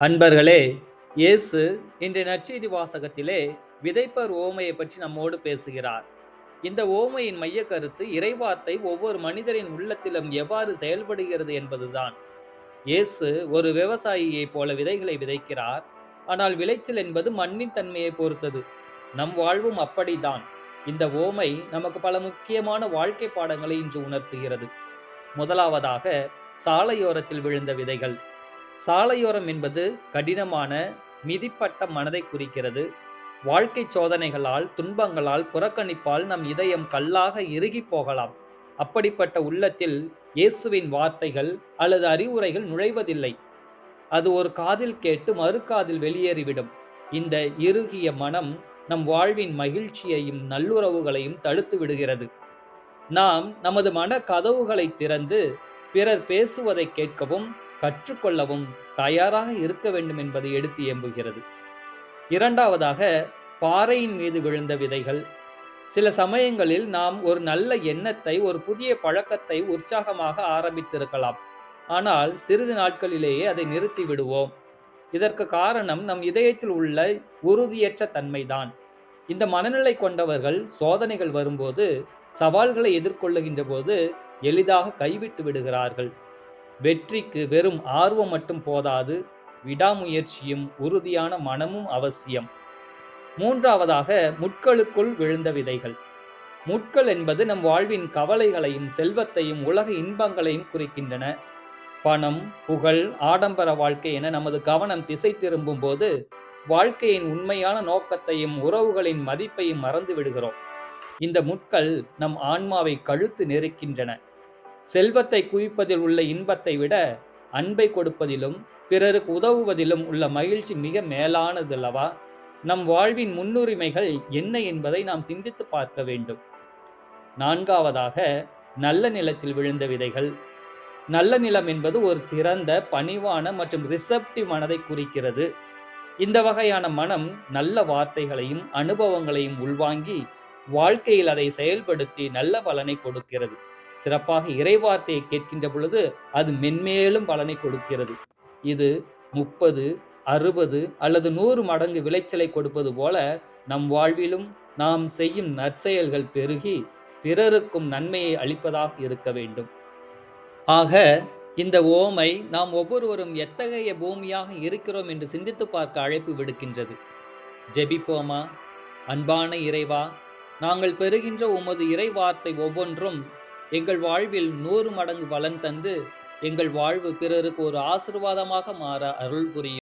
அன்பர்களே இயேசு இன்று நற்செய்தி வாசகத்திலே விதைப்பர் ஓமையை பற்றி நம்மோடு பேசுகிறார். இந்த ஓமையின் மைய கருத்து இறைவார்த்தை ஒவ்வொரு மனிதரின் உள்ளத்திலும் எவ்வாறு செயல்படுகிறது என்பதுதான். இயேசு ஒரு விவசாயியைப் போல விதைகளை விதைக்கிறார். ஆனால் விளைச்சல் என்பது மண்ணின் தன்மையை பொறுத்தது. நம் வாழ்வும் அப்படிதான் இந்த ஓமை நமக்கு பல முக்கியமான வாழ்க்கை பாடங்களை இன்று உணர்த்துகிறது. முதலாவதாக சாலையோரத்தில் விழுந்த விதைகள். சாலையோரம் என்பது கடினமான மிதிப்பட்ட மனதை குறிக்கிறது. வாழ்க்கை சோதனைகளால் துன்பங்களால் புறக்கணிப்பால் நம் இதயம் கல்லாக இறுகி போகலாம். அப்படிப்பட்ட உள்ளத்தில் இயேசுவின் வார்த்தைகள் அல்லது அறிவுரைகள் நுழைவதில்லை. அது ஒரு காதில் கேட்டு மறு காதில் வெளியேறிவிடும். இந்த இறுகிய மனம் நம் வாழ்வின் மகிழ்ச்சியையும் நல்லுறவுகளையும் தடுத்து விடுகிறது. நாம் நமது மன கதவுகளை திறந்து பிறர் பேசுவதை கேட்கவும் கற்றுக்கொள்ளவும் தயாராக இருக்க வேண்டும் என்பதை எடுத்து எம்புகிறது இரண்டாவதாக பாறையின் மீது விழுந்த விதைகள். சில சமயங்களில் நாம் ஒரு நல்ல எண்ணத்தை ஒரு புதிய பழக்கத்தை உற்சாகமாக ஆரம்பித்திருக்கலாம். ஆனால் சிறிது நாட்களிலேயே அதை நிறுத்தி விடுவோம். இதற்கு காரணம் நம் இதயத்தில் உள்ள உறுதியற்ற தன்மைதான். இந்த மனநிலை கொண்டவர்கள் சோதனைகள் வரும்போது சவால்களை எதிர்கொள்ளுகின்ற போது எளிதாக கைவிட்டு விடுகிறார்கள். வெற்றிக்கு வெறும் ஆர்வம் மட்டும் போதாது விடாமுயற்சியும் உறுதியான மனமும் அவசியம். மூன்றாவதாக முட்களுக்குள் விழுந்த விதைகள். முட்கள் என்பது நம் வாழ்வின் கவலைகளையும் செல்வத்தையும் உலக இன்பங்களையும் குறிக்கின்றன. பணம் புகழ் ஆடம்பர வாழ்க்கை என நமது கவனம் திசை திரும்பும் போது வாழ்க்கையின் உண்மையான நோக்கத்தையும் உறவுகளின் மதிப்பையும் மறந்து விடுகிறோம். இந்த முட்கள் நம் ஆன்மாவை கழுத்து நெருக்கின்றன. செல்வத்தை குவிப்பதில் உள்ள இன்பத்தை விட அன்பை கொடுப்பதிலும் பிறருக்கு உதவுவதிலும் உள்ள மகிழ்ச்சி மிக மேலானதல்லவா? நம் வாழ்வின் முன்னுரிமைகள் என்ன என்பதை நாம் சிந்தித்து பார்க்க வேண்டும். நான்காவதாக நல்ல நிலத்தில் விழுந்த விதைகள். நல்ல நிலம் என்பது ஒரு திறந்த பணிவான மற்றும் ரிசப்டிவ் மனதை குறிக்கிறது. இந்த வகையான மனம் நல்ல வார்த்தைகளையும் அனுபவங்களையும் உள்வாங்கி வாழ்க்கையில் அதை செயல்படுத்தி நல்ல பலனை கொடுக்கிறது. சிறப்பாக இறைவார்த்தையை கேட்கின்ற பொழுது அது மென்மேலும் பலனை கொடுக்கிறது. இது முப்பது அறுபது அல்லது நூறு மடங்கு விளைச்சலை கொடுப்பது போல நம் வாழ்விலும் நாம் செய்யும் நற்செயல்கள் பெருகி பிறருக்கும் நன்மையை அளிப்பதாக இருக்க வேண்டும். ஆக இந்த ஓமை நாம் ஒவ்வொருவரும் எத்தகைய பூமியாக இருக்கிறோம் என்று சிந்தித்து பார்க்க அழைப்பு விடுக்கின்றது. ஜெபிப்போமா? அன்பான இறைவா நாங்கள் பெறுகின்ற உமது இறைவார்த்தை ஒவ்வொன்றும் எங்கள் வாழ்வில் நூறு மடங்கு பலன் தந்து எங்கள் வாழ்வு பிறருக்கு ஒரு ஆசிர்வாதமாக மாற அருள் புரியும்.